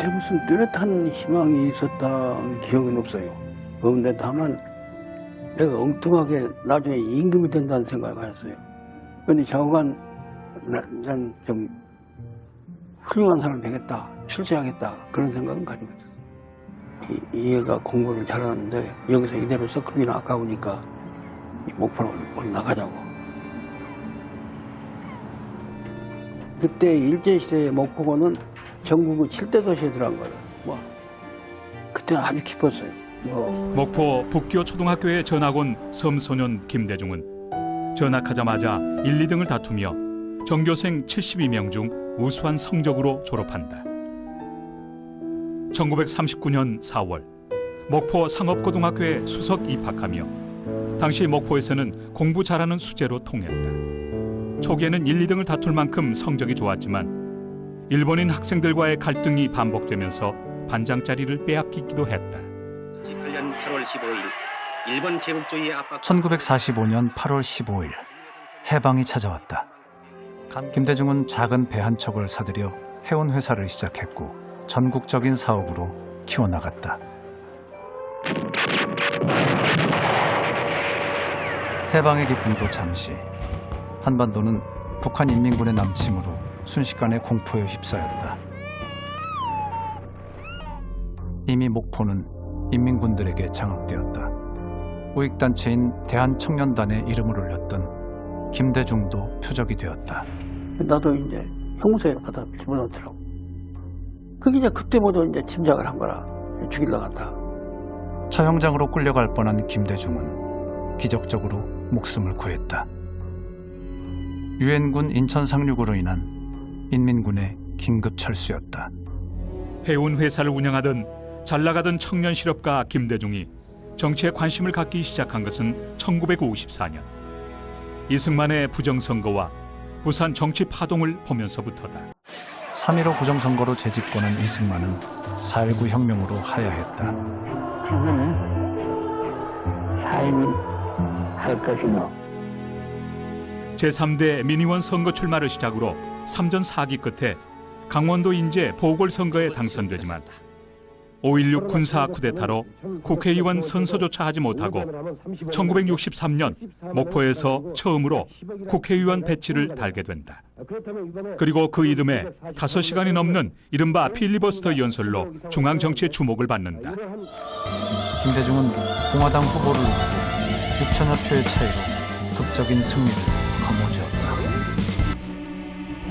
그때 무슨 뚜렷한 희망이 있었던 기억은 없어요. 그런데 다만 내가 엉뚱하게 나중에 임금이 된다는 생각을 했어요. 근데 좌우간 난 좀 훌륭한 사람 되겠다, 출세하겠다 그런 생각은 가지고 있었어요. 이, 이 애가 공부를 잘하는데 여기서 이대로 썩기는 아까우니까 이 목표로 올라가자고. 그때 일제시대의 목포고는 전국의 7대 도시에 들어간 거예요. 뭐 그때는 아주 기뻤어요. 뭐 목포 북교 초등학교에 전학 온 섬소년 김대중은 전학하자마자 1, 2등을 다투며 전교생 72명 중 우수한 성적으로 졸업한다. 1939년 4월 목포 상업고등학교에 수석 입학하며 당시 목포에서는 공부 잘하는 수재로 통했다. 초기에는 1, 2등을 다툴 만큼 성적이 좋았지만 일본인 학생들과의 갈등이 반복되면서 반장 자리를 빼앗기기도 했다. 18년 8월 15일 일본 제국주의의 압박 1945년 8월 15일 해방이 찾아왔다. 김대중은 작은 배 한 척을 사들여 해운 회사를 시작했고 전국적인 사업으로 키워나갔다. 해방의 기쁨도 잠시 한반도는 북한 인민군의 남침으로 순식간에 공포에 휩싸였다. 이미 목포는 인민군들에게 장악되었다. 우익단체인 대한청년단에 이름을 올렸던 김대중도 표적이 되었다. 나도 이제 형사에 갖다 집어넣더라고. 그게 이제 그때부터 이제 짐작을 한 거라 죽이려고 한다. 처형장으로 끌려갈 뻔한 김대중은 기적적으로 목숨을 구했다. 유엔군 인천 상륙으로 인한 인민군의 긴급 철수였다. 해운 회사를 운영하던 잘 나가던 청년 실업가 김대중이 정치에 관심을 갖기 시작한 것은 1954년 이승만의 부정선거와 부산 정치 파동을 보면서부터다. 3.15 부정선거로 재집권한 이승만은 4.19 혁명으로 하야했다. 그러면 삶이 할 것이며 제3대 미니원 선거 출마를 시작으로 3전 4기 끝에 강원도 인제 보궐선거에 당선되지만 5.16 군사 쿠데타로 국회의원 선서조차 하지 못하고 1963년 목포에서 처음으로 국회의원 배치를 달게 된다. 그리고 그 이듬해 5시간이 넘는 이른바 필리버스터 연설로 중앙 정치의 주목을 받는다. 김대중은 공화당 후보를 놓고 6천여 표의 차이로 극적인 승리를.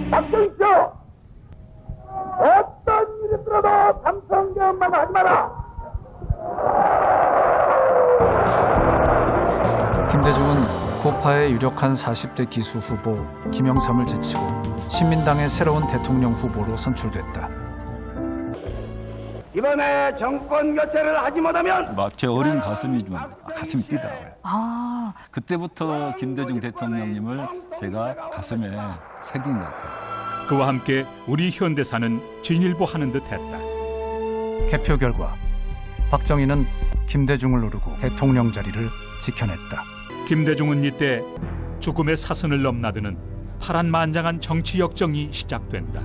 박정희쇼 어떤 일이 들어도 삼성경만 하지 마라 김대중은 구파의 유력한 40대 기수 후보 김영삼을 제치고 신민당의 새로운 대통령 후보로 선출됐다. 이번에 정권 교체를 하지 못하면 막 제 어린 가슴이지만 가슴이 뛰더라고요. 아, 그때부터 김대중 대통령님을 제가 가슴에 새긴 것 같아요. 그와 함께 우리 현대사는 진일보 하는 듯 했다. 개표 결과 박정희는 김대중을 누르고 대통령 자리를 지켜냈다. 김대중은 이때 죽음의 사선을 넘나드는 파란만장한 정치 역정이 시작된다.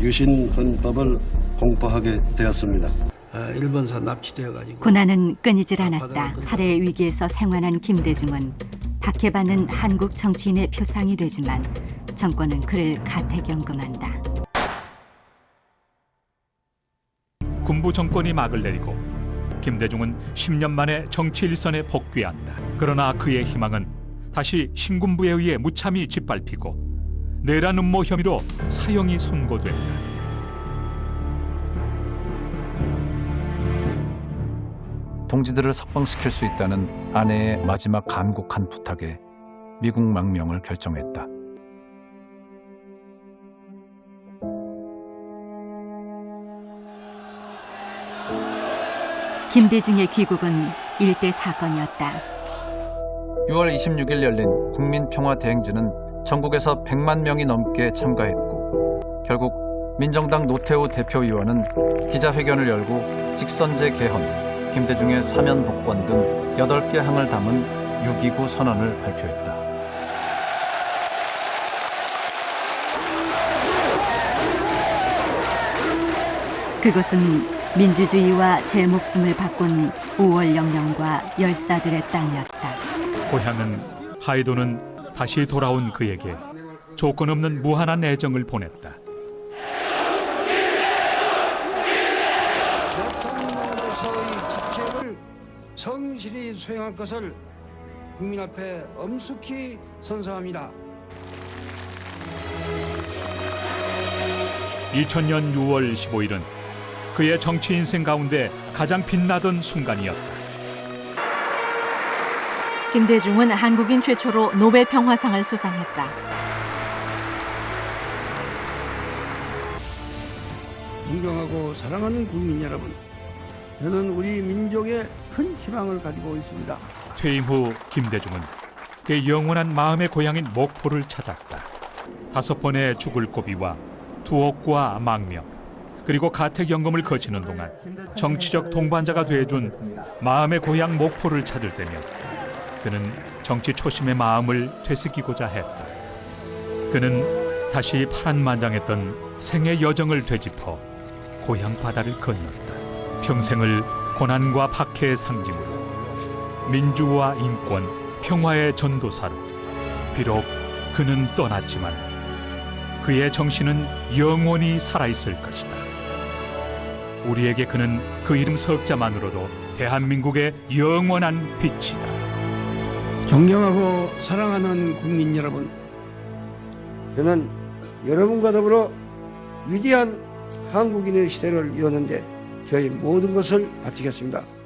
유신 헌법을 공포하게 되었습니다. 아, 일본사 납치되어가지고 고난은 끊이질 않았다. 살해 위기에서 생還한 김대중은 박해받는 한국 정치인의 표상이 되지만 정권은 그를 가택연금한다. 군부 정권이 막을 내리고 김대중은 10년 만에 정치 일선에 복귀한다. 그러나 그의 희망은 다시 신군부에 의해 무참히 짓밟히고 내란 음모 혐의로 사형이 선고된다. 동지들을 석방시킬 수 있다는 아내의 마지막 간곡한 부탁에 미국 망명을 결정했다. 김대중의 귀국은 일대 사건이었다. 6월 26일 열린 국민평화대행진은 전국에서 100만 명이 넘게 참가했고 결국 민정당 노태우 대표위원은 기자회견을 열고 직선제 개헌, 김대중의 사면 복권 등 8개 항을 담은 6.29 선언을 발표했다. 그곳은 민주주의와 제 목숨을 바꾼 5월 영령과 열사들의 땅이었다. 고향은 하이도는 다시 돌아온 그에게 조건 없는 무한한 애정을 보냈다. 직책을 성실히 수행할 것을 국민 앞에 엄숙히 선서합니다. 2000년 6월 15일은 그의 정치 인생 가운데 가장 빛나던 순간이었다. 김대중은 한국인 최초로 노벨 평화상을 수상했다. 존경하고 사랑하는 국민 여러분, 저는 우리 민족에 큰 희망을 가지고 있습니다. 퇴임 후 김대중은 그의 영원한 마음의 고향인 목포를 찾았다. 다섯 번의 죽을 고비와 투옥과 망명 그리고 가택연금을 거치는 동안 정치적 동반자가 돼준 마음의 고향 목포를 찾을 때면 그는 정치 초심의 마음을 되새기고자 했다. 그는 다시 파란만장했던 생의 여정을 되짚어 고향 바다를 건넜다. 평생을 고난과 박해의 상징으로 민주와 인권, 평화의 전도사로 비록 그는 떠났지만 그의 정신은 영원히 살아있을 것이다. 우리에게 그는 그 이름 석자만으로도 대한민국의 영원한 빛이다. 존경하고 사랑하는 국민 여러분, 저는 여러분과 더불어 위대한 한국인의 시대를 여는데 저희 모든 것을 바치겠습니다.